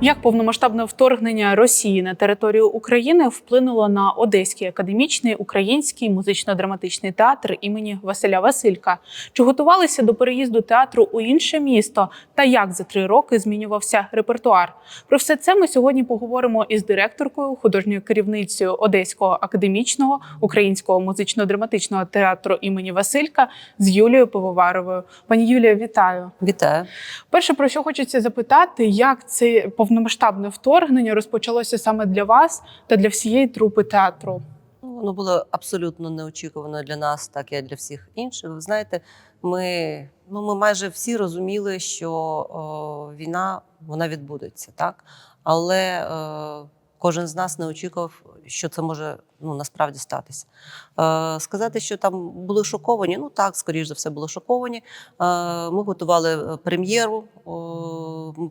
Як повномасштабне вторгнення Росії на територію України вплинуло на Одеський академічний український музично-драматичний театр імені Василя Василька? Чи готувалися до переїзду театру у інше місто? Та як за три роки змінювався репертуар? Про все це ми сьогодні поговоримо із директоркою, художньою керівницею Одеського академічного українського музично-драматичного театру імені Василька з Юлією Пивоваровою. Пані Юлія, вітаю! Вітаю. Перше, про що хочеться запитати, як це повномасштабне вторгнення розпочалося саме для вас та для всієї трупи театру? Воно було абсолютно неочікувано для нас, так і для всіх інших. Ви знаєте, ми, ну, ми майже всі розуміли, що о, війна вона відбудеться, так? Але о, кожен з нас не очікував, що це може ну, насправді статися. Е, сказати, що там були шоковані, ну так, скоріш за все, були шоковані. Е, ми готували е, прем'єру,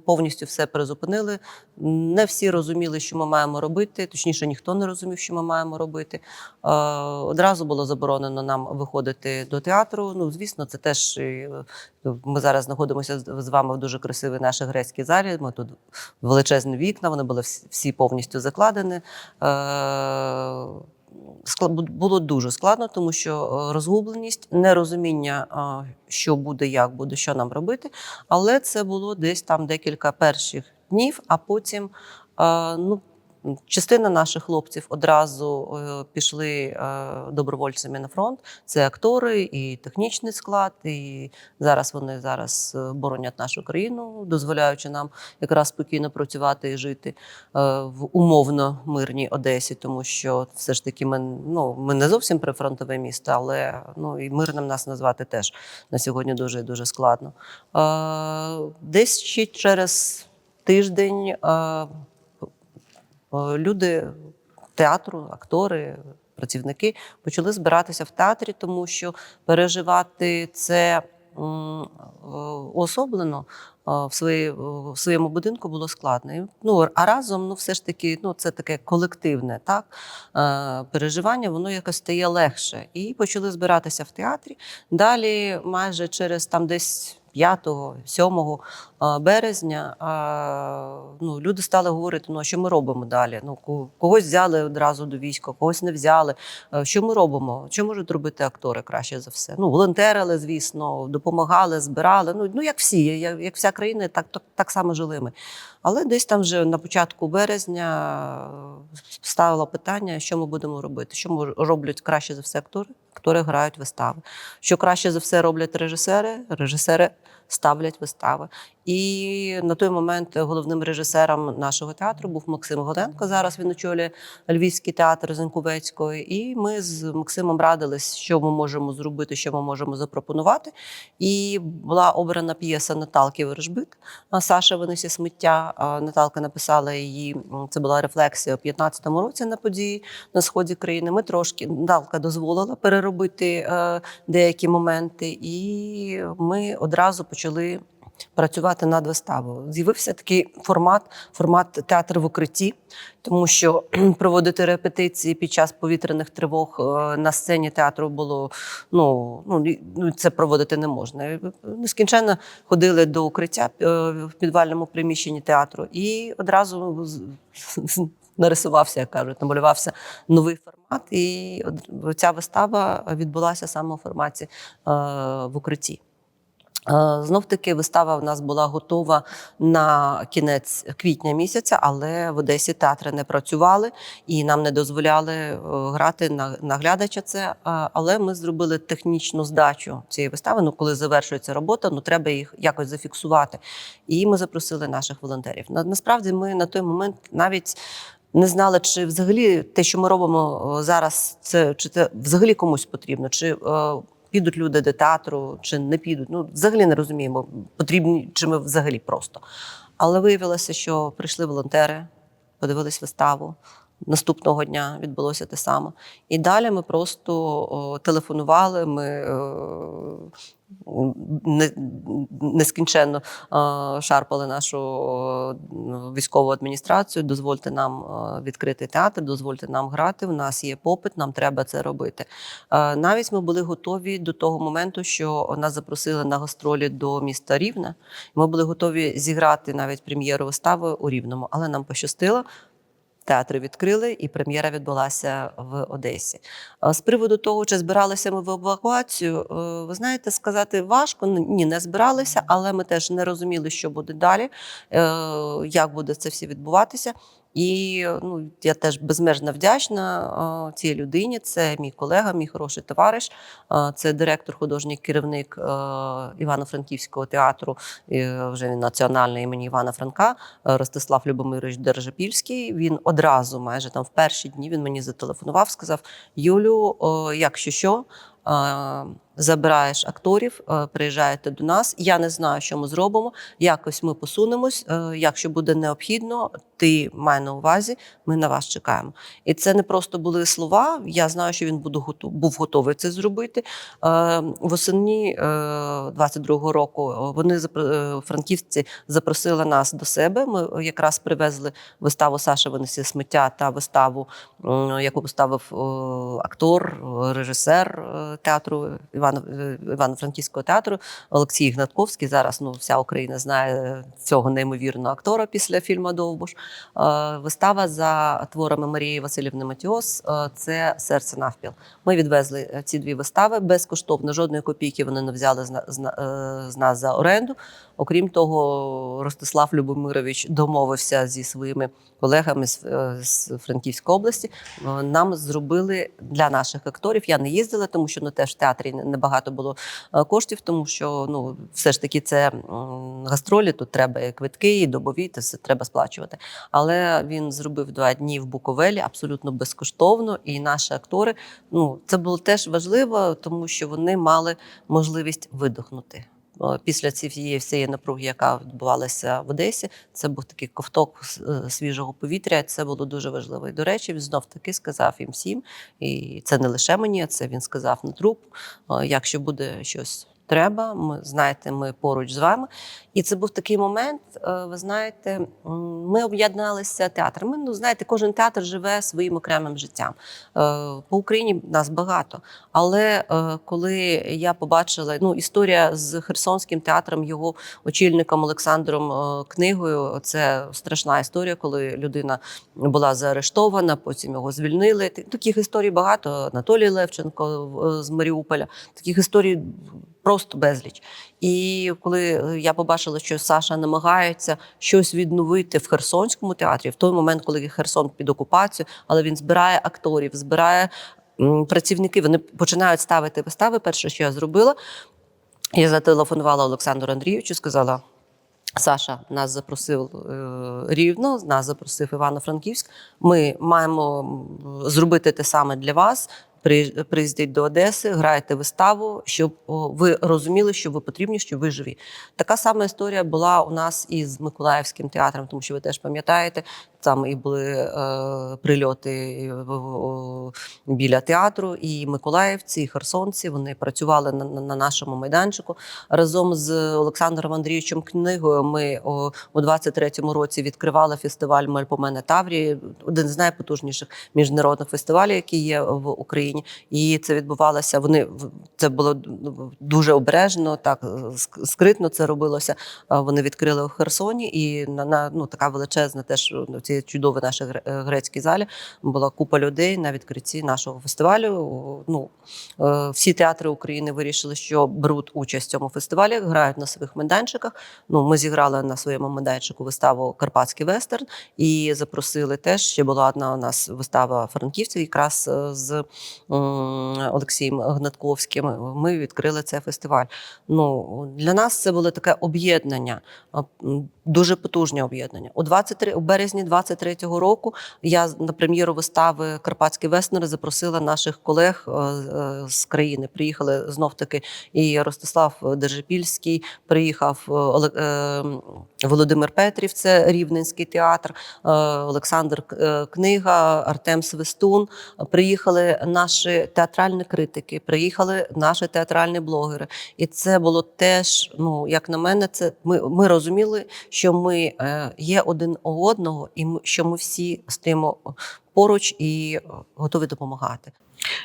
повністю все перезупинили. Не всі розуміли, що ми маємо робити. Точніше, ніхто не розумів, що ми маємо робити. Е, Одразу було заборонено нам виходити до театру. Ну, звісно, це теж е, ми зараз знаходимося з вами в дуже красивій нашій грецькій залі. Ми тут величезні вікна, вони були всі- повністю закладені. Е, Було дуже складно, тому що е, розгубленість, нерозуміння, що буде, як буде, що нам робити. Але це було десь там декілька перших днів, а потім е, ну, частина наших хлопців одразу е, пішли е, добровольцями на фронт. Це актори і технічний склад. І зараз вони зараз е, боронять нашу країну, дозволяючи нам якраз спокійно працювати і жити в умовно мирній Одесі, тому що все ж таки ми, ну, ми не зовсім прифронтове місто, але ну, і мирним нас назвати теж на сьогодні дуже дуже складно. Десь ще через тиждень люди театру, актори. Працівники почали збиратися в театрі, тому що переживати це е, уособлено е, в, свої, в своєму будинку було складно. Ну, а разом, ну, все ж таки, ну, це таке колективне так, е, переживання, воно якось стає легше. І почали збиратися в театрі. Далі, майже через там десь 5-7 березня ну, люди стали говорити, ну, що ми робимо далі? Ну, когось взяли одразу до війська, когось не взяли. Е, Що ми робимо? Що можуть робити актори краще за все? Ну, волонтерили, звісно, допомагали, збирали. Ну, ну як всі, як, як вся країна, так, так, так само жили ми. Але десь там вже на початку березня е, ставило питання, що ми будемо робити, що роблять краще за все актори. Актори грають вистави. Що краще за все роблять режисери, режисери ставлять вистави. І на той момент головним режисером нашого театру був Максим Голенко. Зараз він очолює Львівський театр Зеньковецької. І ми з Максимом радились, що ми можемо зробити, що ми можемо запропонувати. І була обрана п'єса Наталки Ворожбит Саша винесе сміття. Наталка написала її. Це була рефлексія у 15-му році на події на сході країни. Ми трошки Наталка дозволила переробити е, деякі моменти, і ми одразу почали. Працювати над виставою. З'явився такий формат, формат театр в укритті, тому що проводити репетиції під час повітряних тривог е, на сцені театру було ну, ну, ну це проводити не можна. Нескінченно ходили до укриття е, в підвальному приміщенні театру і одразу нарисувався, як кажуть, намалювався новий формат. І ця вистава відбулася саме у форматі е, в укритті. Знов таки вистава в нас була готова на кінець квітня місяця, але в Одесі театри не працювали і нам не дозволяли е, грати на, на глядача. Це але ми зробили технічну здачу цієї вистави. Ну, коли завершується робота, ну треба їх якось зафіксувати. І ми запросили наших волонтерів. На, насправді, ми на той момент навіть. Не знали, чи взагалі те, що ми робимо е, зараз, це чи це взагалі комусь потрібно, чи е, підуть люди до театру, чи не підуть. Ну, взагалі не розуміємо, потрібні чи ми взагалі просто. Але виявилося, що прийшли волонтери, подивились виставу, Наступного дня відбулося те саме. І далі ми просто о, телефонували. Ми е, нескінченно шарпали нашу е, військову адміністрацію. Дозвольте нам відкрити театр, дозвольте нам грати. У нас є попит, нам треба це робити. Навіть ми були готові до того моменту, що нас запросили на гастролі до міста Рівне. Ми були готові зіграти навіть прем'єру вистави у Рівному, але нам пощастило. Театри відкрили, і прем'єра відбулася в Одесі. З приводу того, чи збиралися ми в евакуацію, е, ви знаєте, сказати важко. Ні, не збиралися, але ми теж не розуміли, що буде далі, е, як буде це все відбуватися. І ну, я теж безмежно вдячна е, цій людині. Це мій колега, мій хороший товариш. Е, Це директор, художній керівник е, Івано-Франківського театру, е, вже національний імені Івана Франка, е, Ростислав Любомирович Держапільський. Він одразу, майже там в перші дні, він мені зателефонував, сказав: Юлю, якщо що. е, Забираєш акторів, е, приїжджаєте до нас. Я не знаю, що ми зробимо. Якось ми посунемось. Е, Якщо буде необхідно, ти май на увазі, ми на вас чекаємо. І це не просто були слова. Я знаю, що він був готовий це зробити. Е, Восені 22-го року е, вони е, франківці запросили нас до себе. Ми якраз привезли виставу Саша винесе сміття та виставу, яку поставив е, актор, е, режисер е, театру Івано- е, Івано-Франківського театру Олексій Гнатковський. Зараз ну вся Україна знає цього неймовірного актора після фільму Довбуш. Е, Вистава за творами Марії Васильівни Матіос е, це серце навпіл. Ми відвезли е, ці дві вистави безкоштовно. Жодної копійки вони не взяли з, на- з, на- з нас за оренду. Окрім того, Ростислав Любомирович домовився зі своїми колегами з, е, Франківської області. Е, Нам зробили для наших акторів. Я не їздила, тому що ну теж в театрі небагато було е, коштів, тому що ну все ж таки це гастролі. Тут треба і квитки, і добові, це все треба сплачувати. Але він зробив два дні в Буковелі абсолютно безкоштовно. І наші актори, ну це було теж важливо, тому що вони мали можливість видохнути. О, Після цієї всієї напруги, яка відбувалася в Одесі, це був такий ковток е, свіжого повітря. Це було дуже важливо. І до речі, він знов таки сказав їм всім, і це не лише мені, це він сказав на труп. Якщо буде щось треба, ми знаєте, ми поруч з вами. І це був такий момент. е, Ви знаєте, ми об'єдналися театрами. Ну, знаєте, кожен театр живе своїм окремим життям. Е, По Україні нас багато. Але е, коли я побачила ну, історія з Херсонським театром, його очільником Олександром Книгою, це страшна історія, коли людина була заарештована, потім його звільнили. Та- Таких історій багато. Анатолій Левченко з Маріуполя. Таких історій просто безліч. І коли я побачила, що Саша намагається щось відновити в Херсонському театрі, в той момент, коли Херсон під окупацією, але він збирає акторів, збирає працівники. Вони починають ставити вистави. Перше, що я зробила, я зателефонувала Олександру Андрійовичу, сказала. Саша нас запросив е, рівно, нас запросив Івано-Франківськ. Ми маємо зробити те саме для вас. Приїздіть до Одеси, грайте виставу, щоб ви розуміли, що ви потрібні, що ви живі. Така сама історія була у нас із Миколаївським театром, тому що ви теж пам'ятаєте, там і були е, прильоти біля театру, і миколаївці, і херсонці вони працювали на, на, на нашому майданчику. Разом з Олександром Андрійовичем книгою ми о, у 23-му році відкривали фестиваль Мальпомене Таврії, один з найпотужніших міжнародних фестивалів, які є в Україні. І це відбувалося. Вони в- це було дуже обережно, так скритно це робилося. Вони відкрили у Херсоні, і на, на ну така величезна, теж ну, ці чудові наші гре- е, грецькі залі була купа людей на відкритті нашого фестивалю. Ну е, всі театри України вирішили, що беруть участь в цьому фестивалі, грають на своїх майданчиках. Ну, ми зіграли на своєму майданчику виставу Карпатський вестерн і запросили теж. Ще була одна у нас вистава франківців, якраз е, з Олексієм Гнатковським. Ми відкрили цей фестиваль. Ну для нас це було таке об'єднання, дуже потужне об'єднання. У 23, у березні 23-го року я на прем'єру вистави Карпатські веснери запросила наших колег е, е, з країни. Приїхали знов таки і Ростислав Держипільський, приїхав е, Володимир Петрів, це Рівненський театр, Олександр Книга, Артем Свистун. Приїхали наші театральні критики, приїхали наші театральні блогери. І це було теж, ну як на мене, це ми, ми розуміли, що ми е, є один у одного, і що ми всі стоїмо поруч і е, готові допомагати.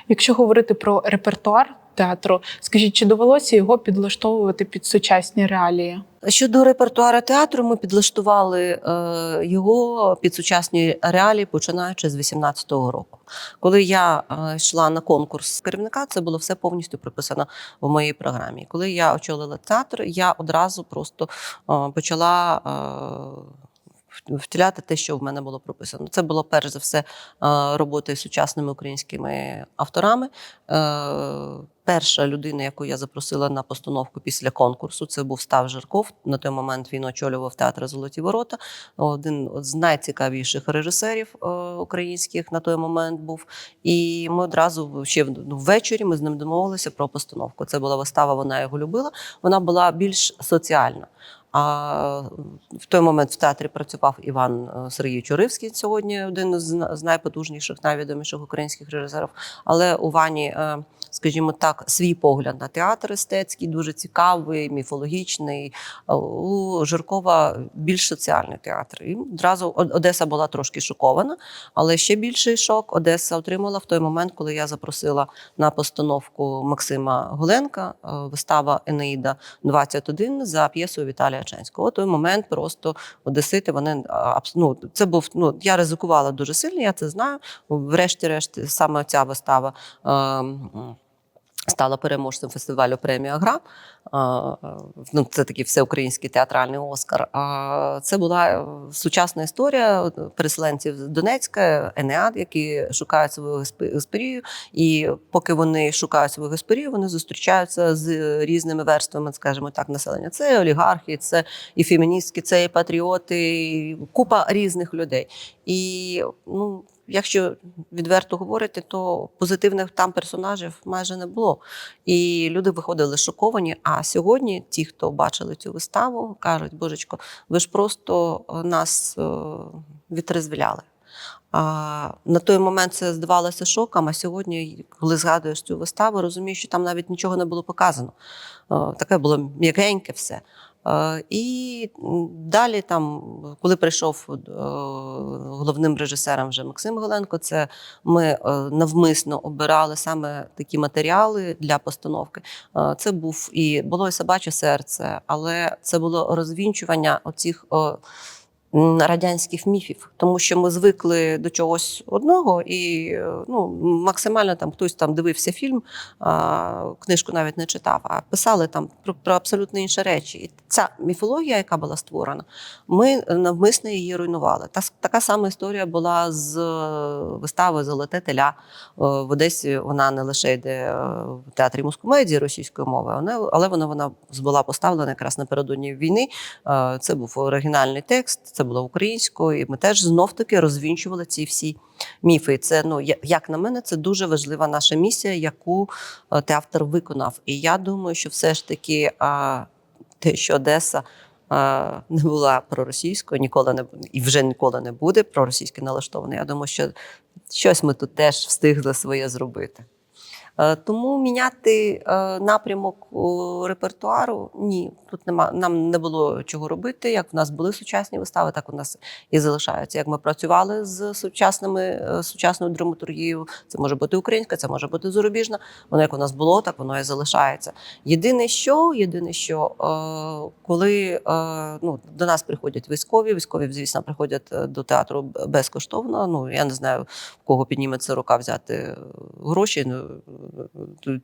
Якщо говорити про репертуар театру, скажіть, чи довелося його підлаштовувати під сучасні реалії? Щодо репертуару театру, ми підлаштували е, його під сучасні реалії, починаючи з 18-го року. Коли я е, йшла на конкурс керівника, це було все повністю прописано в моїй програмі. Коли я очолила театр, я одразу просто е, почала. Втіляти те, що в мене було прописано. Це було перш за все е, роботи з сучасними українськими авторами. Е, Перша людина, яку я запросила на постановку після конкурсу, це був Став Жирков. На той момент він очолював театр Золоті ворота. Один з найцікавіших режисерів е, українських на той момент був. І ми одразу ще ну, ввечері ми з ним домовилися про постановку. Це була вистава, вона його любила. Вона була більш соціальна. А в той момент в театрі працював Іван е, Сергійович Уривський, сьогодні один з найпотужніших, найвідоміших українських режисерів. Але у Вані, е, скажімо так, свій погляд на театр естетський, дуже цікавий, міфологічний. У Жиркова більш соціальний театр. І одразу Одеса була трошки шокована, але ще більший шок Одеса отримала в той момент, коли я запросила на постановку Максима Голенка е, вистава Енеїда 21 за п'єсою Віталія Ченського. У той момент просто одесити вони ну, це був ну я ризикувала дуже сильно, я це знаю. Врешті-решт, саме ця вистава. е, Стала переможцем фестивалю премія Гра. Ну, це такий всеукраїнський театральний Оскар. А це була е, сучасна історія переселенців з Донецька, Енеад, які шукають свою гесп- гесперію. І поки вони шукають свою гесперію, вони зустрічаються з різними верствами, скажімо так, населення. Це олігархи, це і феміністки, це і патріоти, і купа різних людей. І ну. Якщо відверто говорити, то позитивних там персонажів майже не було. І люди виходили шоковані. А сьогодні ті, хто бачили цю виставу, кажуть: Божечко, ви ж просто е, нас е, відрезвляли. А на той момент це здавалося шоком. А сьогодні, коли згадуєш цю виставу, розумієш, що там навіть нічого не було показано. Е, Таке було м'якеньке все. Е, І далі, там, коли прийшов е, головним режисером вже Максим Голенко, це ми е, навмисно обирали саме такі матеріали для постановки. Це був і було і собаче серце, але це було розвінчування оцих. Е, Радянських міфів, тому що ми звикли до чогось одного, і е, ну максимально там хтось там дивився фільм, а, книжку навіть не читав, а писали там про, про абсолютно інші речі. І ця міфологія, яка була створена, ми навмисно її руйнували. Та така сама історія була з е, виставою Золоте теля Е, в Одесі. Вона не лише йде е, в театрі мускомедії російської мови, але вона вона була поставлена якраз напередодні війни. Е, Це був оригінальний текст, це було українською, і ми теж знов таки розвінчували ці всі міфи. Це ну як на мене, це дуже важлива наша місія, яку е, театр виконав. І я думаю, що все ж таки а, те, що Одеса. Не була проросійською, ніколи не і вже ніколи не буде проросійськи налаштована. Я думаю, що щось ми тут теж встигли своє зробити. Е, Тому міняти е, напрямок репертуару ні, тут нема нам не було чого робити. Як в нас були сучасні вистави, так у нас і залишаються. Як ми працювали з сучасними е, сучасною драматургією, це може бути українська, це може бути зарубіжна. Воно як у нас було, так воно і залишається. Єдине, що єдине, що коли ну до нас приходять військові, військові, звісно, приходять до театру безкоштовно. Ну я не знаю, в кого підніметься рука взяти гроші. Ну, тут- ту-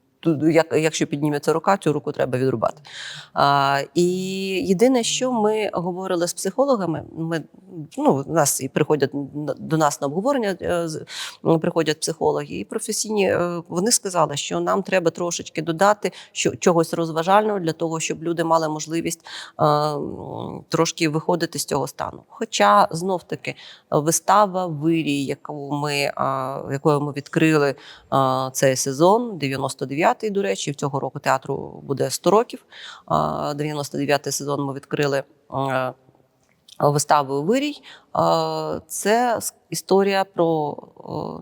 як, якщо підніметься рука, цю руку треба відрубати. А, і єдине, що ми говорили з психологами, ми ну, нас і приходять до нас на обговорення, е, приходять психологи і професійні. е, Вони сказали, що нам треба трошечки додати що, чогось розважального для того, щоб люди мали можливість е, м, трошки виходити з цього стану. Хоча знов таки вистава вирій, яку ми, е, якою ми відкрили е, цей сезон, 99-й, до речі, цього року театру буде 100 років. Е, 99-й сезон ми відкрили. Виставою Вирій це історія про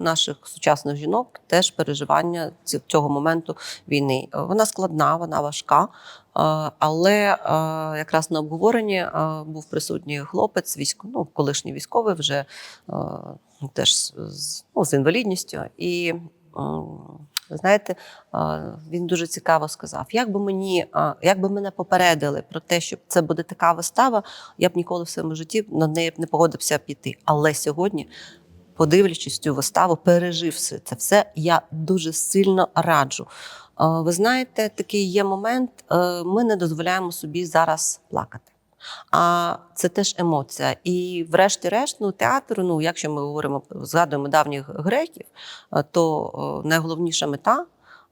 наших сучасних жінок, теж переживання цього моменту війни. Вона складна, вона важка, але якраз на обговоренні був присутній хлопець, військо, ну, колишній військовий, вже теж з- ну, з інвалідністю. І ви знаєте, він дуже цікаво сказав: як би мені, е, як би мене попередили про те, що це буде така вистава, я б ніколи в своєму житті на неї б не погодився піти. Але сьогодні, подивлячись цю виставу, переживши це все, я дуже сильно раджу. Ви знаєте, такий є момент, е, ми не дозволяємо собі зараз плакати. А це теж емоція. І, врешті-решт, ну, театр, ну, якщо ми говоримо, згадуємо давніх греків, е, то е, найголовніша мета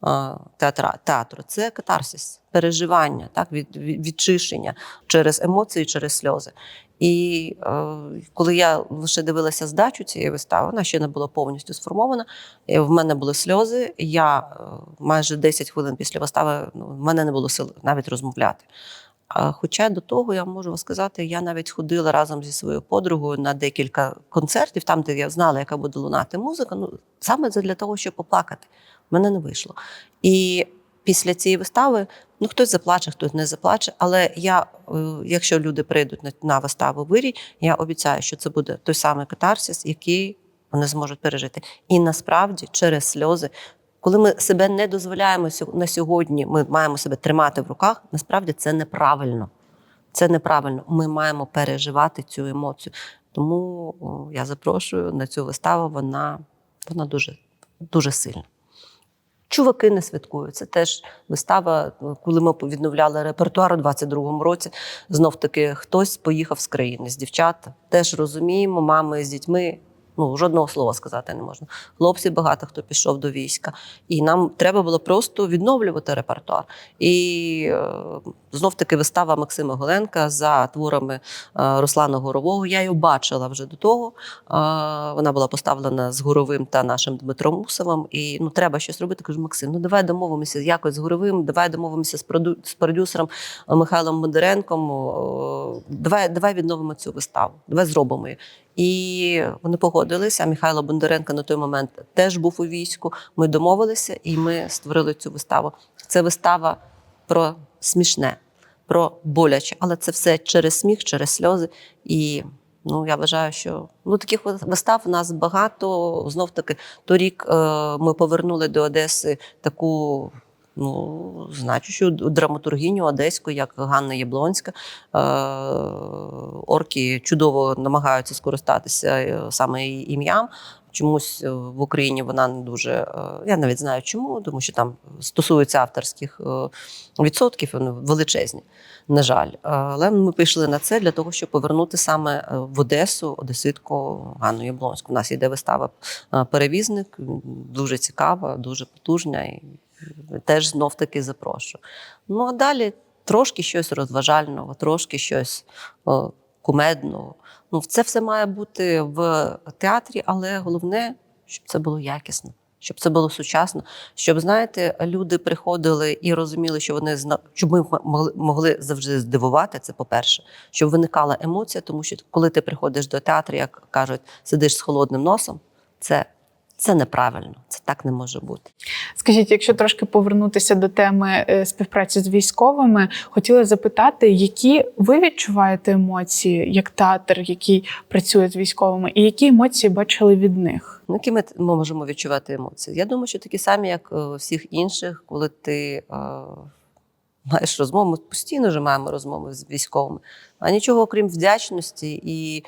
е, театра, театру це катарсис, переживання, так, від, від, відчищення через емоції, через сльози. І е, коли я лише дивилася здачу цієї вистави, вона ще не була повністю сформована. і В мене були сльози. Я е, майже 10 хвилин після вистави ну, в мене не було сил навіть розмовляти. Хоча до того я можу сказати, я навіть ходила разом зі своєю подругою на декілька концертів, там, де я знала, яка буде лунати музика. Ну саме для того, щоб поплакати. В мене не вийшло. І після цієї вистави ну хтось заплаче, хтось не заплаче. Але я, е, якщо люди прийдуть на, на виставу вирій, я обіцяю, що це буде той самий катарсис, який вони зможуть пережити. І насправді через сльози. Коли ми себе не дозволяємо на сьогодні, ми маємо себе тримати в руках. Насправді це неправильно. Це неправильно. Ми маємо переживати цю емоцію. Тому я запрошую на цю виставу. Вона, вона дуже, дуже сильна. Чуваки не святкують. Це теж вистава. Коли ми відновляли репертуар у 22-му році, знов таки хтось поїхав з країни з дівчат. Теж розуміємо, мами з дітьми. Ну, жодного слова сказати не можна. Хлопці багато хто пішов до війська, і нам треба було просто відновлювати репертуар. І е, знов таки вистава Максима Голенка за творами е, Руслана Горового. Я її бачила вже до того. Е, вона була поставлена з Горовим та нашим Дмитром Усовим. І ну треба щось робити. Кажу, Максим, ну давай домовимося якось з Горовим, давай домовимося з проду- з продюсером Михайлом Бондаренком. Давай, давай відновимо цю виставу, давай зробимо її. І вони погодилися. Михайло Бондаренко на той момент теж був у війську. Ми домовилися і ми створили цю виставу. Це вистава про смішне, про боляче, але це все через сміх, через сльози. І ну я вважаю, що ну таких вистав у нас багато. Знов таки торік е, ми повернули до Одеси таку. Ну, значущу драматургіню одеську, як Ганна Яблонська. Е, орки чудово намагаються скористатися е, саме її ім'ям. Чомусь е, в Україні вона не дуже. Я навіть знаю чому, тому що там стосується авторських відсотків, вони величезні, на жаль. Але ми пішли на це для того, щоб повернути саме в Одесу одеситку Ганну Яблонську. У нас йде вистава перевізник, дуже цікава, дуже потужна. Теж знов таки запрошую. Ну а далі трошки щось розважального, трошки щось о, кумедного. Ну, це все має бути в театрі, але головне, щоб це було якісно, щоб це було сучасно, щоб, знаєте, люди приходили і розуміли, що вони зна... щоб ми могли, завжди здивувати. Це по-перше, щоб виникала емоція, тому що коли ти приходиш до театру, як кажуть, сидиш з холодним носом, це, це неправильно, це так не може бути. Скажіть, якщо трошки повернутися до теми е, співпраці з військовими, хотіла запитати, які ви відчуваєте емоції як театр, який працює з військовими, і які емоції бачили від них? Ну, які ми ми можемо відчувати емоції? Я думаю, що такі самі, як е, у всіх інших, коли ти е, маєш розмову. Ми постійно вже маємо розмови з військовими, а нічого окрім вдячності і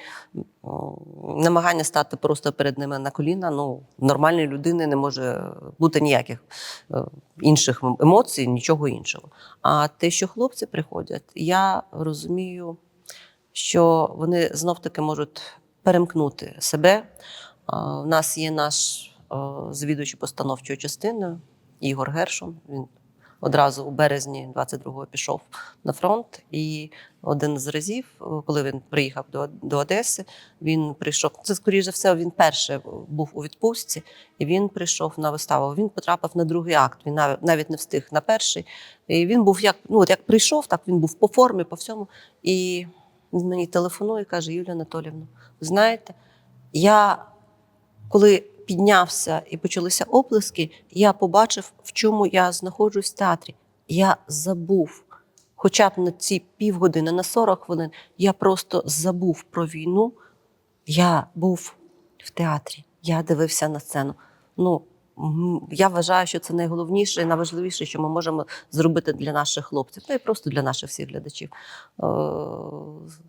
намагання стати просто перед ними на коліна. Ну, нормальної людини не може бути ніяких е, інших емоцій, нічого іншого. А те, що хлопці приходять, я розумію, що вони знов-таки можуть перемкнути себе. У нас є наш е, завідуючий постановчою частиною Ігор Гершун. Він одразу у березні 22-го пішов на фронт. І один з разів, е, коли він приїхав до, до Одеси, він прийшов. Це, скоріш за все, він перше був у відпустці, і він прийшов на виставу. Він потрапив на другий акт. Він навіть не встиг на перший. І він був як, ну, от як прийшов, так він був по формі, по всьому. І він мені телефонує і каже: Юлія Анатолівна, знаєте, я коли піднявся і почалися оплески, я побачив, в чому я знаходжусь в театрі. Я забув, хоча б на ці півгодини, на 40 хвилин, я просто забув про війну. Я був в театрі, я дивився на сцену. Ну, я вважаю, що це найголовніше і найважливіше, що ми можемо зробити для наших хлопців, та й просто для наших всіх глядачів. Е,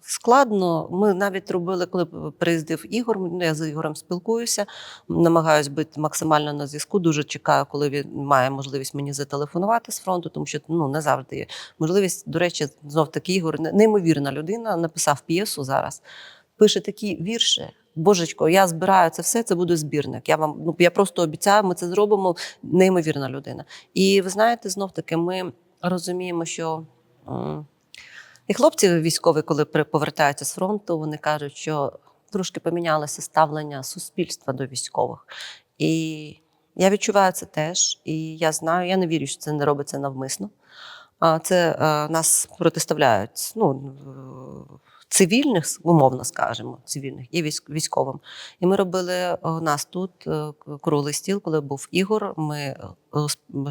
Складно. Ми навіть робили, коли приїздив Ігор. ну, Я з Ігорем спілкуюся, намагаюсь бути максимально на зв'язку. Дуже чекаю, коли він має можливість мені зателефонувати з фронту, тому що ну не завжди є можливість. До речі, знов таки Ігор неймовірна людина. Написав п'єсу зараз. Пише такі вірші. Божечко, я збираю це все, це буде збірник. Я вам ну я просто обіцяю, ми це зробимо. Неймовірна людина. І ви знаєте, знов таки, ми розуміємо, що і хлопці військові, коли повертаються з фронту, вони кажуть, що трошки помінялося ставлення суспільства до військових. І я відчуваю це теж. І я знаю, я не вірю, що це не робиться навмисно. А це е, нас протиставляють ну, цивільних, умовно скажемо, цивільних і військ- військовим. І ми робили е, у нас тут е, круглий стіл, коли був Ігор. Ми е,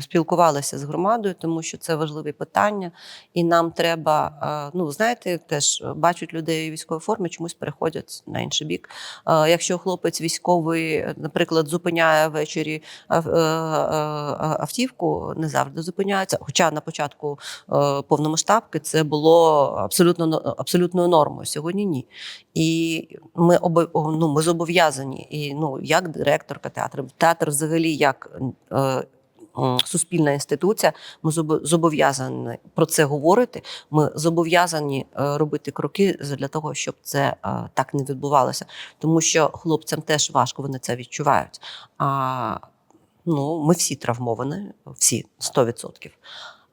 спілкувалися з громадою, тому що це важливі питання, і нам треба. Ну, знаєте, теж бачать людей у військовій формі, чомусь переходять на інший бік. Якщо хлопець військовий, наприклад, зупиняє ввечері ав- автівку, не завжди зупиняється. Хоча на початку повномасштабки це було абсолютно но- абсолютною нормою. Сьогодні ні. І ми обо- ну, ми зобов'язані, і ну як директорка театру, театр взагалі як. е, Суспільна інституція, ми зобов'язані про це говорити. Ми зобов'язані е, робити кроки для того, щоб це е, так не відбувалося, тому що хлопцям теж важко, вони це відчувають. А ну, ми всі травмовані, всі 100%.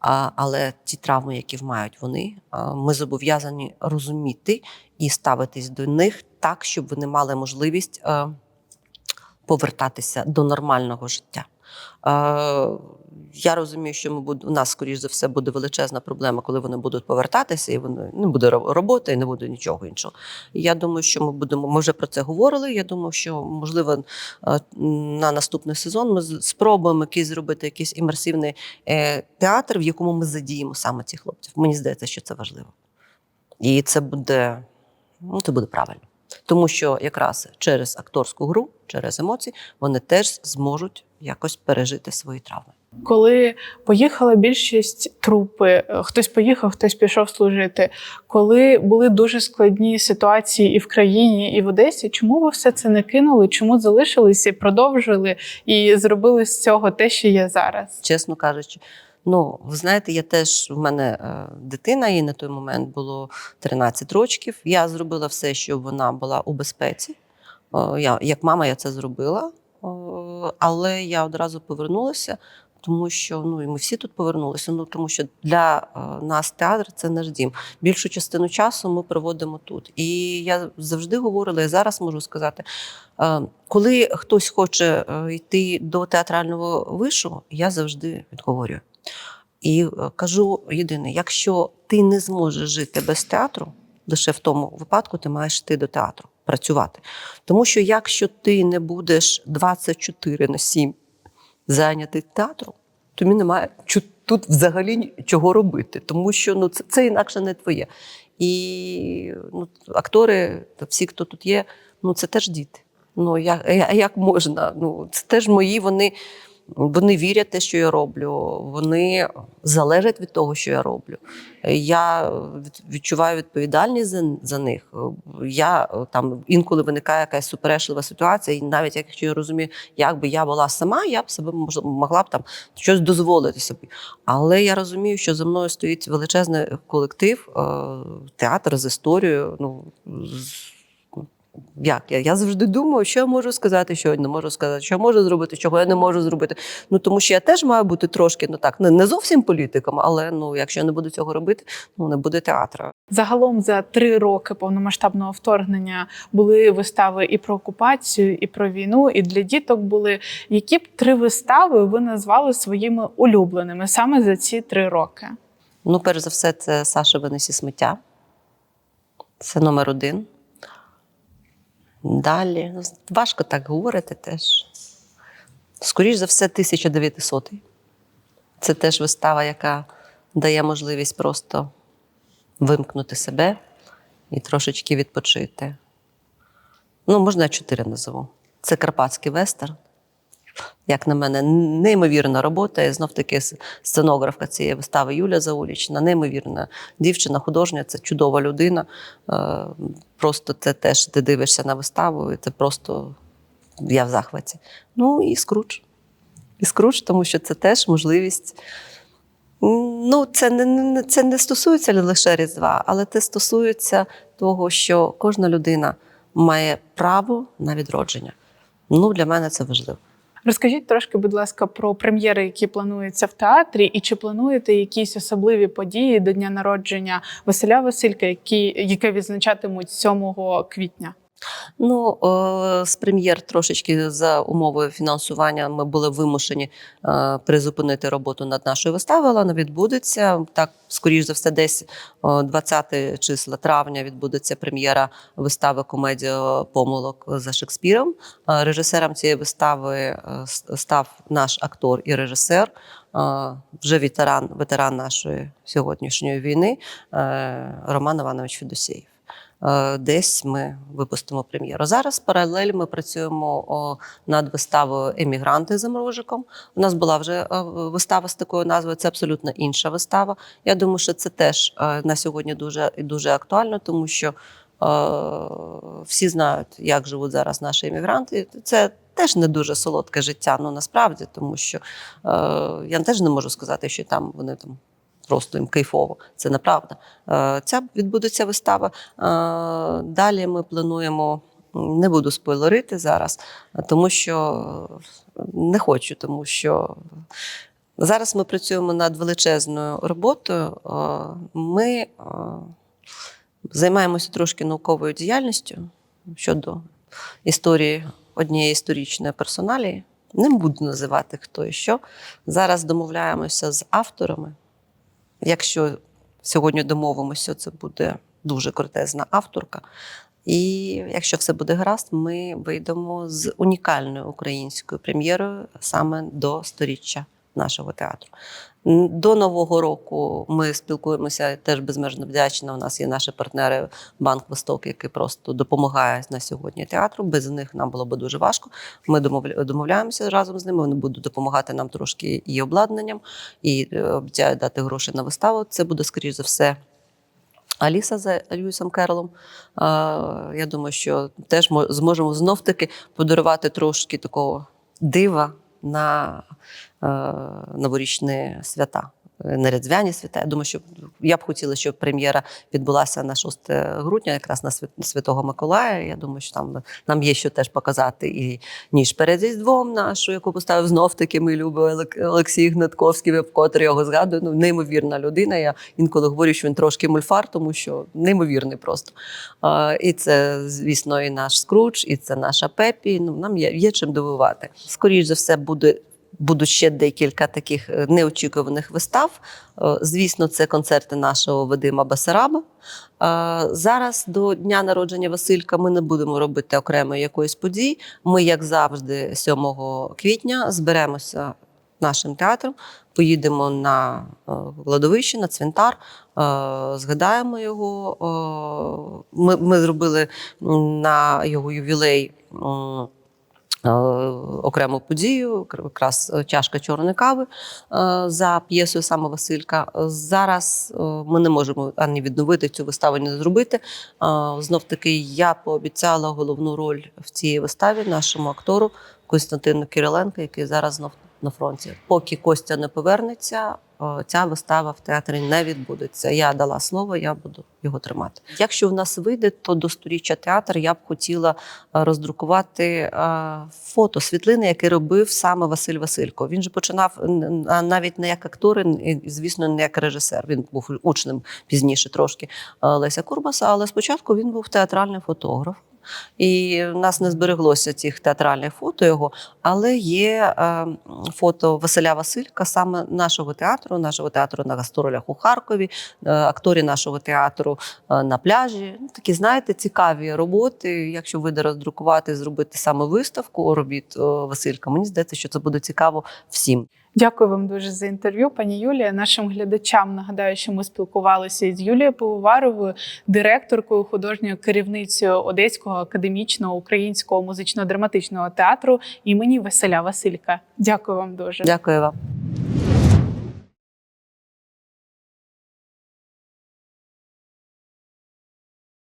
А, але ті травми, які мають вони, ми зобов'язані розуміти і ставитись до них так, щоб вони мали можливість е, повертатися до нормального життя. Я розумію, що ми буде, у нас, скоріш за все, буде величезна проблема, коли вони будуть повертатися, і вони не буде роботи, і не буде нічого іншого. Я думаю, що ми будемо. Ми вже про це говорили. Я думаю, що можливо е, на наступний сезон ми спробуємо якийсь зробити якийсь імерсивний е, театр, в якому ми задіємо саме цих хлопців. Мені здається, що це важливо. І це буде, ну, це буде правильно. Тому що якраз через акторську гру, через емоції, вони теж зможуть якось пережити свої травми. Коли поїхала більшість трупи, е, хтось поїхав, хтось пішов служити. Коли були дуже складні ситуації і в країні, і в Одесі, чому ви все це не кинули? Чому залишилися продовжили і зробили з цього те, що є зараз? чесно кажучи. Ну, ви знаєте, я теж в мене е, дитина, їй на той момент було 13 років. Я зробила все, щоб вона була у безпеці. Я, як мама, я це зробила, але я одразу повернулася, тому що ну і ми всі тут повернулися. Ну тому що для е, нас театр це наш дім. Більшу частину часу ми проводимо тут. І я завжди говорила, і зараз можу сказати. е, Коли хтось хоче е, йти до театрального вишу, я завжди відговорюю. І кажу єдине: якщо ти не зможеш жити без театру, лише в тому випадку ти маєш йти до театру, працювати. Тому що якщо ти не будеш 24 на 7 зайнятий театром, тобі немає тут взагалі чого робити, тому що ну, це, це інакше не твоє. І ну, актори, всі, хто тут є, ну це теж діти. Ну як, як можна? Ну, це теж мої, вони Вони вірять те, що я роблю. Вони залежать від того, що я роблю. Я відчуваю відповідальність за, за них. Я там інколи виникає якась суперечлива ситуація, і навіть якщо я розумію, як би я була сама, я б себе могла б там щось дозволити собі. Але я розумію, що за мною стоїть величезний колектив, е, театр з історією. Ну з- як я? Я завжди думаю, що я можу сказати, що я не можу сказати, що я можу зробити, чого я не можу зробити. Ну тому що я теж маю бути трошки, ну так, не, не зовсім політиком, але ну, якщо я не буду цього робити, ну не буде театру. Загалом за три роки повномасштабного вторгнення були вистави і про окупацію, і про війну, і для діток були. Які б три вистави ви назвали своїми улюбленими саме за ці три роки? Ну, перш за все, це Саша винесі сміття. Це номер один. Далі. Важко так говорити теж. Скоріше за все, 1900. Це теж вистава, яка дає можливість просто вимкнути себе і трошечки відпочити. Ну, можна я чотири назову. Це Карпатський вестерн. Як на мене, неймовірна робота. І знов таки сценографка цієї вистави Юля Заулічна, неймовірна дівчина, художня, це чудова людина. Е, Просто це теж ти дивишся на виставу, і це просто я в захваті. Ну і скруч. І скруч, тому що це теж можливість. Ну, це не, це не стосується лише Різдва, але це стосується того, що кожна людина має право на відродження. Ну, для мене це важливо. Розкажіть трошки, будь ласка, про прем'єри, які плануються в театрі, і чи плануєте якісь особливі події до дня народження Василя Василька, які, яке відзначатимуть 7 квітня? Ну, е, з прем'єр трошечки за умовою фінансування ми були вимушені е, призупинити роботу над нашою виставою, але вона відбудеться. Так, скоріш за все, десь е, 20 числа травня відбудеться прем'єра вистави комедія помилок за Шекспіром. Е, Режисером цієї вистави е, став наш актор і режисер. е, Вже ветеран, ветеран нашої сьогоднішньої війни е, Роман Іванович Федосєєв. Е, Десь ми випустимо прем'єру. Зараз паралель ми працюємо над виставою Емігранти за мрожиком. У нас була вже е, вистава з такою назвою. Це абсолютно інша вистава. Я думаю, що це теж е, на сьогодні дуже і дуже актуально, тому що всі знають, як живуть зараз наші емігранти. Це теж не дуже солодке життя. Ну насправді, тому що е, я теж не можу сказати, що там вони там просто їм кайфово. Це неправда. Е, Ця відбудеться вистава. Е, Далі ми плануємо. Не буду спойлерити зараз, тому що е, не хочу, тому що зараз ми працюємо над величезною роботою. Ми займаємося трошки науковою діяльністю щодо історії однієї історичної персоналії. Не буду називати хто і що. Зараз домовляємося з авторами. Якщо сьогодні домовимося, це буде дуже крутезна авторка. І якщо все буде гаразд, ми вийдемо з унікальною українською прем'єрою саме до сторіччя нашого театру. До нового року ми спілкуємося теж безмежно вдячна. У нас є наші партнери Банк Восток, який просто допомагає на сьогодні театру. Без них нам було б дуже важко. Ми домовля- домовляємося разом з ними. Вони будуть допомагати нам трошки і обладнанням, і е, обіцяють дати гроші на виставу. Це буде скоріш за все. Аліса за Льюісом Керолом. Е, Я думаю, що теж мо- зможемо знов таки подарувати трошки такого дива на е, новорічні свята. Е, На різдвяні свята. Я думаю, що я б хотіла, щоб прем'єра відбулася на 6 грудня, якраз на Свят- Святого Миколая. Я думаю, що там нам є що теж показати і ніж перед Різдвом нашу, яку поставив знов таки мій любий Олексій Гнатковський, я вкотре його згадую. Ну, неймовірна людина. Я інколи говорю, що він трошки мульфар, тому що неймовірний просто. І це, звісно, і наш скруч, і це наша Пепі. Ну, нам є, є чим дивувати. Скоріше за все, буде. Будуть ще декілька таких е, неочікуваних вистав. Е, Звісно, це концерти нашого Вадима Басараба. Е, Зараз до дня народження Василька ми не будемо робити окремої якоїсь події. Ми, як завжди, 7 квітня зберемося нашим театром, поїдемо на кладовище, на цвинтар, згадаємо його. Ми, ми зробили на його ювілей. Е, окрему подію, якраз е, чашка чорної кави е, за п'єсою саме Василька. Зараз ми не можемо ані відновити цю виставу, ні зробити. Знов таки я пообіцяла головну роль в цій виставі нашому актору Костянтину Кириленко, який зараз знов на фронті. Поки Костя не повернеться, ця вистава в театрі не відбудеться. Я дала слово, я буду його тримати. Якщо в нас вийде, то до сторіччя театр я б хотіла е, роздрукувати е, фото, світлини, які робив саме Василь Василько. Він же починав навіть не як актор, і, звісно, не як режисер. Він був учнем пізніше трошки е, Леся Курбаса, але спочатку він був театральний фотограф. І в нас не збереглося цих театральних фото його, але є е, фото Василя Василька, саме нашого театру, нашого театру на гастролях у Харкові, е, акторі нашого театру е, на пляжі. Ну, Такі, знаєте, цікаві роботи. Якщо вийде роздрукувати, зробити саме виставку робіт е, Василька, мені здається, що це буде цікаво всім. Дякую вам дуже за інтерв'ю, пані Юлія. Нашим глядачам нагадаю, що ми спілкувалися із Юлією Пивоваровою, директоркою, художньою керівницею Одеського академічного українського музично-драматичного театру імені Василя Василька. Дякую вам дуже. Дякую вам.